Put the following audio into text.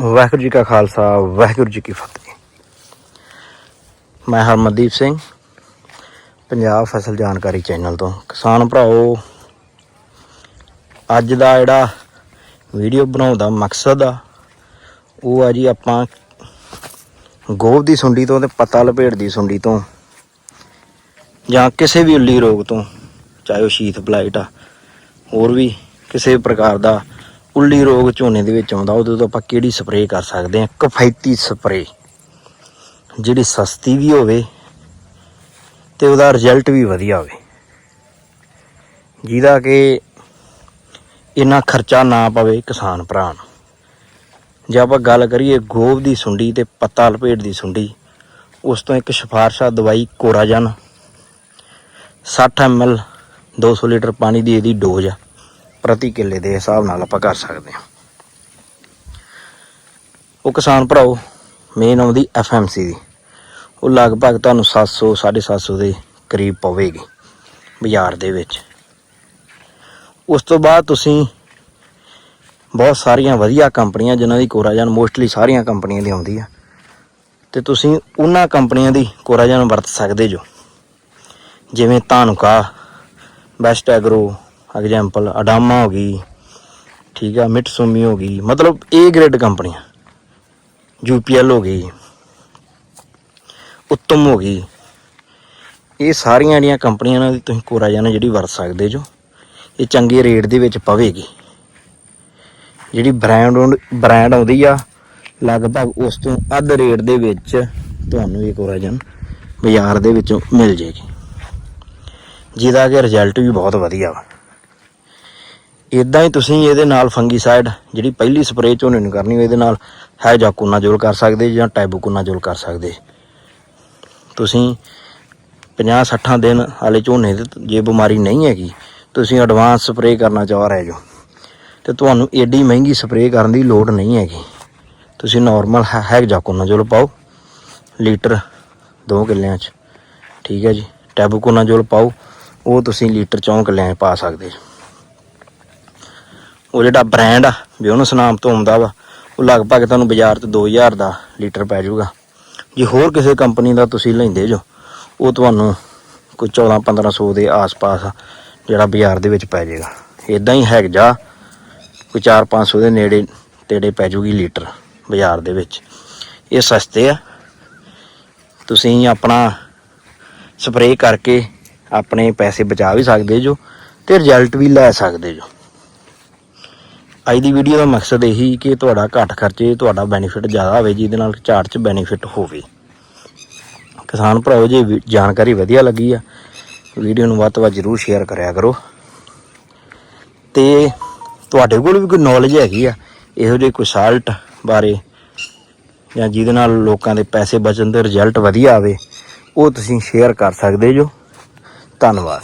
ਵਾਹਿਗੁਰੂ ਜੀ ਕਾ ਖਾਲਸਾ, ਵਾਹਿਗੁਰੂ ਜੀ ਕੀ ਫਤਿਹ। ਮੈਂ ਹਰਮਨਦੀਪ ਸਿੰਘ, ਪੰਜਾਬ ਫਸਲ ਜਾਣਕਾਰੀ ਚੈਨਲ ਤੋਂ। ਕਿਸਾਨ ਭਰਾਓ ਅੱਜ ਦਾ ਜਿਹੜਾ ਵੀਡੀਓ ਬਣਾਉਣ ਦਾ ਮਕਸਦ ਆ, ਉਹ ਆ ਜੀ ਆਪਾਂ ਗੋਭ ਦੀ ਸੁੰਡੀ ਤੋਂ ਤੇ ਪੱਤਾ ਲਪੇਟ ਦੀ ਸੁੰਡੀ ਤੋਂ, ਜਾਂ ਕਿਸੇ ਵੀ ਉੱਲੀ ਰੋਗ ਤੋਂ, ਚਾਹੇ ਉਹ ਸ਼ੀਤ ਬਲਾਈਟ ਆ, ਹੋਰ ਵੀ ਕਿਸੇ ਪ੍ਰਕਾਰ ਦਾ ਉੱਲੀ ਰੋਗ ਝੋਨੇ ਦੇ ਵਿੱਚ ਆਉਂਦਾ, ਉਹਦੇ ਤੋਂ ਆਪਾਂ ਕਿਹੜੀ ਸਪਰੇਅ ਕਰ ਸਕਦੇ ਹਾਂ? ਕਫਾਇਤੀ ਸਪਰੇਅ ਜਿਹੜੀ ਸਸਤੀ ਵੀ ਹੋਵੇ ਤੇ ਉਹਦਾ ਰਿਜ਼ਲਟ ਵੀ ਵਧੀਆ ਹੋਵੇ। ਜਿਹਦਾ ਕਿ ਇੰਨਾ ਖਰਚਾ ਨਾ ਪਵੇ ਕਿਸਾਨ ਭਰਾ ਨੂੰ ਜੇ ਆਪਾਂ ਗੱਲ ਕਰੀਏ ਗੋਭ ਦੀ ਸੁੰਡੀ ਤੇ ਪੱਤਾ ਲਪੇਟ ਦੀ ਸੁੰਡੀ, ਉਸ ਤੋਂ ਇੱਕ ਸਿਫਾਰਸ਼ਾ ਦਵਾਈ ਕੋਰਾਜਨ 60 ml 200 ਲੀਟਰ ਪਾਣੀ ਦੀ ਇਹਦੀ ਡੋਜ਼ ਆ। ਪ੍ਰਤੀ ਕਿੱਲੇ ਦੇ ਹਿਸਾਬ ਨਾਲ ਆਪਾਂ ਕਰ ਸਕਦੇ ਹਾਂ। ਉਹ ਕਿਸਾਨ ਭਰਾਓ ਮੇਨ ਆਉਂਦੀ ਐਫਐਮਸੀ ਦੀ। ਉਹ ਲਗਭਗ ਤੁਹਾਨੂੰ 700 750 ਦੇ ਕਰੀਬ ਪਵੇਗੀ ਬਾਜ਼ਾਰ ਦੇ ਵਿੱਚ। ਉਸ ਤੋਂ ਬਾਅਦ ਤੁਸੀਂ ਬਹੁਤ ਸਾਰੀਆਂ ਵਧੀਆ ਕੰਪਨੀਆਂ, ਜਿਨ੍ਹਾਂ ਦੀ ਕੋਰਾਜਨ ਮੋਸਟਲੀ ਸਾਰੀਆਂ ਕੰਪਨੀਆਂ ਦੀ ਆਉਂਦੀ ਆ, ਤੇ ਤੁਸੀਂ ਉਹਨਾਂ ਕੰਪਨੀਆਂ ਦੀ ਕੋਰਾਜਨ ਵਰਤ ਸਕਦੇ ਜੋ। ਜਿਵੇਂ Dhanuka, best agro example, Adama ਹੋ ਗਈ, ਠੀਕ ਆ, ਮਿਟਸੂਮੀ ਹੋ ਗਈ, ਮਤਲਬ ਏ ਗ੍ਰੇਡ ਕੰਪਨੀਆਂ ਯੂਪੀਐਲ ਹੋ ਗਈ, ਉੱਤਮ ਹੋ ਗਈ। ਇਹ ਸਾਰੀਆਂ ਜਿਹੜੀਆਂ ਕੰਪਨੀਆਂ ਨਾਲ ਤੁਸੀਂ ਕੋਰਾਜਨ ਜਿਹੜੀ ਵਰਤ ਸਕਦੇ ਜੋ, ਇਹ ਚੰਗੇ ਰੇਟ ਦੇ ਵਿੱਚ ਪਵੇਗੀ। ਜਿਹੜੀ ਬ੍ਰਾਂਡ ਬ੍ਰਾਂਡ ਆਉਂਦੀ ਆ, ਲਗਭਗ ਉਸ ਤੋਂ ਅੱਧ ਰੇਟ ਦੇ ਵਿੱਚ ਤੁਹਾਨੂੰ ਇਹ ਕੋਰਾਜਨ ਬਾਜ਼ਾਰ ਦੇ ਵਿੱਚੋਂ ਮਿਲ ਜੇਗੀ। ਜਿਹਦਾ ਕਿ ਰਿਜ਼ਲਟ ਵੀ ਬਹੁਤ ਵਧੀਆ ਵਾ। ਇਦਾਂ ਹੀ ਤੁਸੀਂ ਇਹਦੇ ਨਾਲ ਫੰਗੀਸਾਈਡ ਜਿਹੜੀ ਪਹਿਲੀ ਸਪਰੇਅ ਝੋਨੇ ਨੂੰ ਕਰਨੀ ਇਹਦੇ ਨਾਲ ਹੈ ਜਾਕੂਨਾਜੋਲ ਕਰ ਸਕਦੇ ਜਾਂ ਟੈਬੂਕੂਨਾਜੋਲ ਕਰ ਸਕਦੇ। ਤੁਸੀਂ 50 60 ਦਿਨ ਵਾਲੇ ਝੋਨੇ ਦੇ ਜੇ ਬਿਮਾਰੀ ਨਹੀਂ ਹੈਗੀ, ਤੁਸੀਂ ਐਡਵਾਂਸ ਸਪਰੇਅ ਕਰਨਾ ਚਾਹ ਰਹੇ ਜੋ। ਤੇ ਤੁਹਾਨੂੰ ਏਡੀ ਮਹਿੰਗੀ ਸਪਰੇਅ ਕਰਨ ਦੀ ਲੋੜ ਨਹੀਂ ਹੈਗੀ। ਤੁਸੀਂ ਨਾਰਮਲ ਹੈ ਜਾਕੂਨਾਜੋਲ ਪਾਓ, ਲੀਟਰ 2 ਕਿੱਲਿਆਂ 'ਚ। ਠੀਕ ਹੈ ਜੀ ਟੈਬੂਕੋਨਾਜੋਲ ਪਾਓ, ਉਹ ਤੁਸੀਂ ਲੀਟਰ 4 ਕਿੱਲਿਆਂ 'ਚ ਪਾ ਸਕਦੇ। ਜੀ ਉਹ ਜਿਹੜਾ ਬ੍ਰਾਂਡ ਆ ਬਿਓਨਸ ਨਾਮ ਤੋਂ ਆਉਂਦਾ ਵਾ, ਉਹ ਲਗਭਗ ਤੁਹਾਨੂੰ ਬਾਜ਼ਾਰ 'ਚ 2000 ਦਾ ਲੀਟਰ ਪੈ ਜਾਊਗਾ। ਜੇ ਹੋਰ ਕਿਸੇ ਕੰਪਨੀ ਦਾ ਤੁਸੀਂ ਲੈਂਦੇ ਜੋ, ਉਹ ਤੁਹਾਨੂੰ ਕੋਈ 14 1500 ਦੇ ਆਸ-ਪਾਸ ਜਿਹੜਾ ਬਾਜ਼ਾਰ ਦੇ ਵਿੱਚ ਪੈ ਜਾਏਗਾ। ਇਦਾਂ ਹੀ ਹੈਗ ਜਾ, ਕੋਈ 4-500 ਦੇ ਨੇੜੇ ਤੇੜੇ ਪੈ ਜੂਗੀ ਲੀਟਰ ਬਾਜ਼ਾਰ ਦੇ ਵਿੱਚ। ਇਹ ਸਸਤੇ ਆ। ਤੁਸੀਂ ਆਪਣਾ ਸਪਰੇਅ ਕਰਕੇ ਆਪਣੇ ਪੈਸੇ ਬਚਾ ਵੀ ਸਕਦੇ ਜੋ ਤੇ ਰਿਜ਼ਲਟ ਵੀ ਲੈ ਸਕਦੇ ਜੋ। ਅੱਜ ਦੀ ਵੀਡੀਓ ਦਾ ਮਕਸਦ ਇਹੀ ਕਿ ਤੁਹਾਡਾ ਘੱਟ ਖਰਚੇ, ਤੁਹਾਡਾ ਬੈਨੀਫਿਟ ਜ਼ਿਆਦਾ ਹੋਵੇ ਜਿਹਦੇ ਨਾਲ ਝਾੜ 'ਚ ਬੈਨੀਫਿਟ ਹੋਵੇ। ਕਿਸਾਨ ਭਰਾਓ, ਜੇ ਵੀ- ਜਾਣਕਾਰੀ ਵਧੀਆ ਲੱਗੀ ਆ ਵੀਡੀਓ ਨੂੰ ਵੱਧ ਤੋਂ ਵੱਧ ਜ਼ਰੂਰ ਸ਼ੇਅਰ ਕਰਿਆ ਕਰੋ। ਤੇ ਤੁਹਾਡੇ ਕੋਲ ਵੀ ਕੋਈ ਨੌਲੇਜ ਹੈਗੀ ਆ, ਇਹੋ ਜਿਹੇ ਕੋਈ ਸਾਲਟ ਬਾਰੇ, ਜਾਂ ਜਿਹਦੇ ਨਾਲ ਲੋਕਾਂ ਦੇ ਪੈਸੇ ਬਚਣ ਦੇ ਰਿਜ਼ਲਟ ਵਧੀਆ ਆਵੇ, ਉਹ ਤੁਸੀਂ ਸ਼ੇਅਰ ਕਰ ਸਕਦੇ ਜੋ। ਧੰਨਵਾਦ।